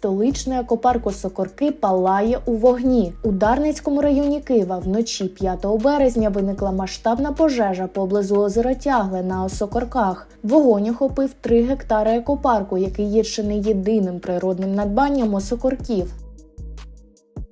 столичний екопарк Осокорки палає у вогні. У Дарницькому районі Києва вночі 5 березня виникла масштабна пожежа поблизу озера Тягле на Осокорках. Вогонь охопив 3 гектари екопарку, який є чи не єдиним природним надбанням осокорків.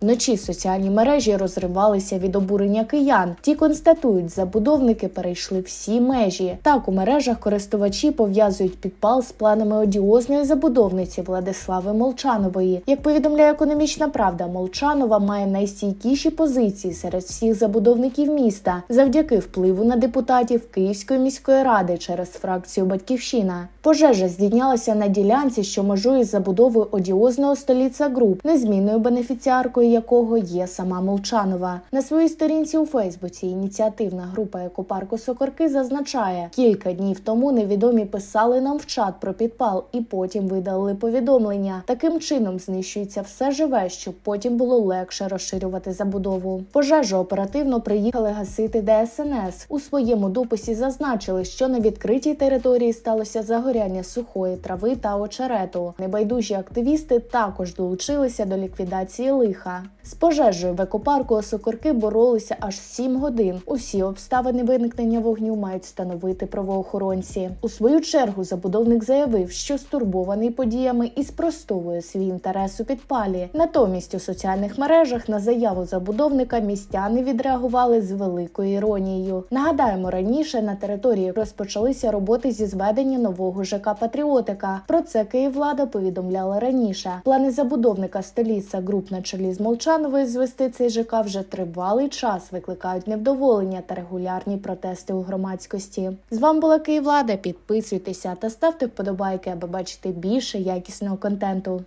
Вночі соціальні мережі розривалися від обурення киян. Ті констатують, забудовники перейшли всі межі. Так у мережах користувачі пов'язують підпал з планами одіозної забудовниці Владислави Молчанової. Як повідомляє економічна правда, Молчанова має найстійкіші позиції серед всіх забудовників міста завдяки впливу на депутатів Київської міської ради через фракцію Батьківщина. Пожежа здійнялася на ділянці, що межує з забудовою одіозного століця груп, незмінною бенефіціаркою якого є сама Молчанова. На своїй сторінці у Фейсбуці ініціативна група екопарку Сокорки зазначає, кілька днів тому невідомі писали нам в чат про підпал і потім видалили повідомлення. Таким чином знищується все живе, щоб потім було легше розширювати забудову. Пожежу оперативно приїхали гасити ДСНС. У своєму дописі зазначили, що на відкритій території сталося загоряння сухої трави та очерету. Небайдужі активісти також долучилися до ліквідації лиха. З пожежею в екопарку Осокорки боролися аж 7 годин. Усі обставини виникнення вогню мають встановити правоохоронці. У свою чергу забудовник заявив, що стурбований подіями і спростовує свій інтерес у підпалі. Натомість у соціальних мережах на заяву забудовника містяни відреагували з великою іронією. Нагадаємо, раніше на території розпочалися роботи зі зведення нового ЖК Патріотика. Про це Київлада повідомляла раніше. Плани забудовника століця груп на чолі з Молчановою звести цей ЖК вже тривалий час викликають невдоволення та регулярні протести у громадськості. З вами була Київлада. Підписуйтеся та ставте вподобайки, аби бачити більше якісного контенту.